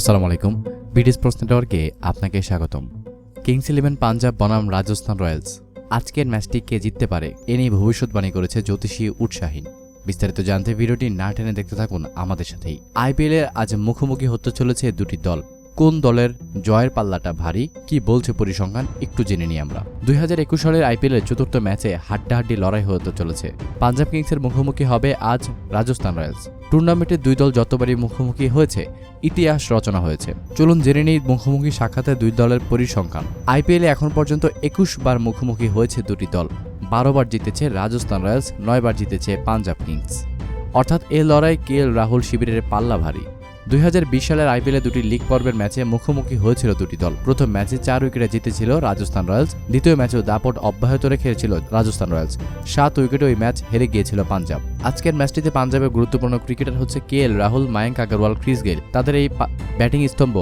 আসসালামু আলাইকুম। ব্রিটিশ প্রশ্ন নেটওয়ার্কে আপনাকে স্বাগতম। কিংস ইলেভেন, পাঞ্জাব, বনাম, রাজস্থান রয়্যালস। আজকের ম্যাচটি কে জিততে পারে এ নিয়ে ভবিষ্যৎবাণী করেছে জ্যোতিষী উৎসাহীন বিস্তারিত জানতে ভিডিওটি না টেনে দেখতে থাকুন আমাদের সাথেই। আইপিএলে আজ মুখোমুখি হতে চলেছে দুটি দল। কোন দলের জয়ের পাল্লাটা ভারী, কি বলছে পরিসংখ্যান, একটু জেনে নিই আমরা। দুই হাজার একুশ সালের আইপিএলের চতুর্থ ম্যাচে হাড্ডাহাড্ডি লড়াই হতে চলেছে। পাঞ্জাব কিংসের মুখোমুখি হবে আজ রাজস্থান রয়্যালস। টুর্নামেন্টে দুই দল যতবারই মুখোমুখি হয়েছে, ইতিহাস রচনা হয়েছে। চলুন জেনে নেই মুখোমুখি সাক্ষাতে দুই দলের পরিসংখ্যান। আইপিএলে এখন পর্যন্ত একুশ বার মুখোমুখি হয়েছে দুটি দল। বারো বার জিতেছে রাজস্থান রয়্যালস নয়বার জিতেছে পাঞ্জাব কিংস। অর্থাৎ এ লড়াই কে রাহুল শিবিরের পাল্লা ভারী দুই হাজার বিশ সালের আইপিএলে দুটি লিগ পর্বের ম্যাচে মুখোমুখি হয়েছিল দুটি দল। প্রথম ম্যাচে চার উইকেটে জিতেছিল রাজস্থান রয়্যালস, দ্বিতীয় ম্যাচেও দাপট অব্যাহত রেখেছিল রাজস্থান রয়্যালস। সাত উইকেটে ওই ম্যাচ হেরে গিয়েছিল পাঞ্জাব। আজকের ম্যাচটিতে পাঞ্জাবের গুরুত্বপূর্ণ ক্রিকেটার হচ্ছে K L Rahul, Mayank Agarwal, Chris Gayle তাদের এই ব্যাটিং স্তম্ভ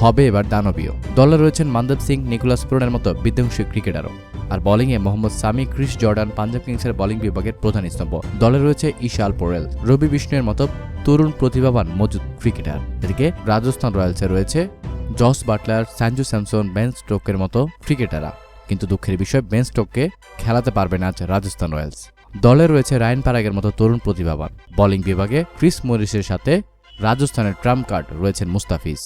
হবে এবার দানবীয়। দলে রয়েছেন মানদীপ সিং, নিকোলাস পুরনের মতো বিধ্বংসী ক্রিকেটারও। আর বোলিংয়ে মোহাম্মদ সামি, ক্রিস জর্ডান, পাঞ্জাব কিংসের বোলিং বিভাগের প্রধান স্তম্ভ। দলে রয়েছে ইশাল পোরেল, রবি বিষ্ণুয়ের মতো তরুণ প্রতিভাবান মজুদ ক্রিকেটার এদিকে রাজস্থান রয়্যালসে রয়েছে Jos Buttler Sanju Samson, Ben স্টোকের মতো ক্রিকেটাররা কিন্তু দুঃখের বিষয়, বেন স্টোককে খেলাতে পারবে না আজ রাজস্থান রয়্যালস। দলে রয়েছে রায়ন পারাগের মতো তরুণ প্রতিভাবান। বোলিং বিভাগে ক্রিস মরিসের সাথে রাজস্থানের ট্রাম্প কার্ড রয়েছেন মুস্তাফিজ।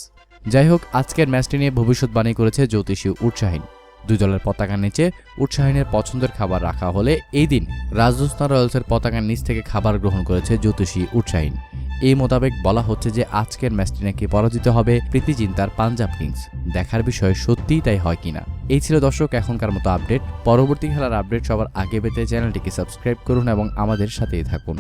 যাই হোক, আজকের ম্যাচটি নিয়ে ভবিষ্যৎবাণী করেছে জ্যোতিষী উৎসাহীন। দুই দলের পতাকার নিচে উৎসাহীনের পছন্দের খাবার রাখা হলে এই দিন রাজস্থান রয়্যালসের পতাকার নিচ থেকে খাবার গ্রহণ করেছে জ্যোতিষী উৎসাহীন এই মোতাবেক বলা হচ্ছে যে আজকের ম্যাচটি নাকি পরাজিত হবে প্রীতি চিন্তার পাঞ্জাব কিংস। দেখার বিষয় সত্যিই তাই হয় কিনা। এই ছিল দর্শক এখনকার মতো আপডেট। পরবর্তী খেলার আপডেট সবার আগে পেতে চ্যানেলটিকে সাবস্ক্রাইব করুন এবং আমাদের সাথেই থাকুন।